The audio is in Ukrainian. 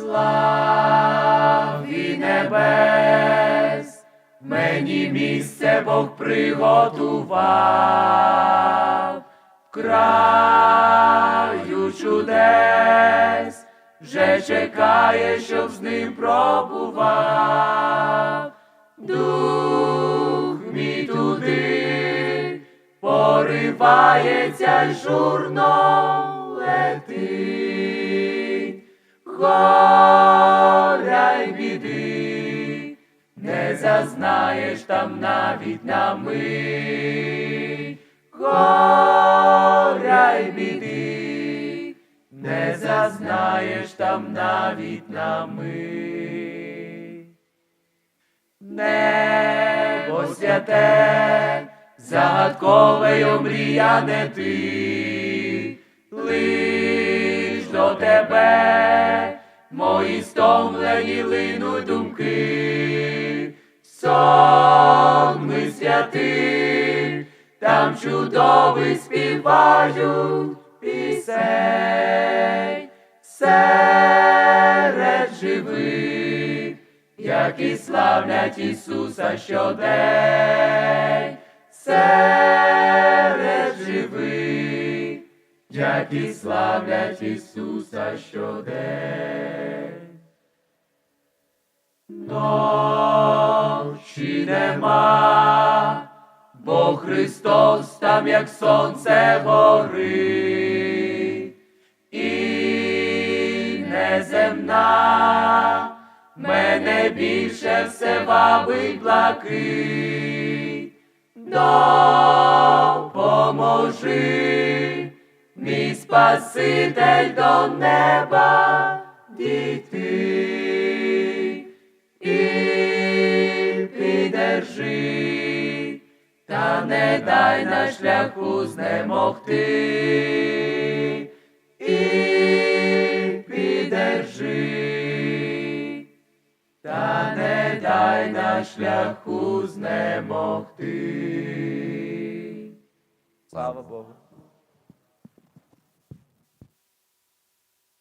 славі небес, мені місце Бог приготував, краю чудес, вже чекає, щоб з ним пробував. Дух мій туди поривається журно зазнаєш там навіть на мить, горя й біди, не зазнаєш там навіть на мить. Небо святе, загадкове омріяне ти, лиш до тебе, мої стомлені линуть думки, ми там чудовий співають пісень, серед живих які славлять Ісуса щодень, серед живих, які славлять Ісуса щодень. Ночі нема, Христос там, як сонце горить, і неземна, мене більше все вабить блакить. Допоможи, мій Спаситель до неба дійти не дай на шляху знемогти. І підержи, та не дай на шляху знемогти. Слава Богу.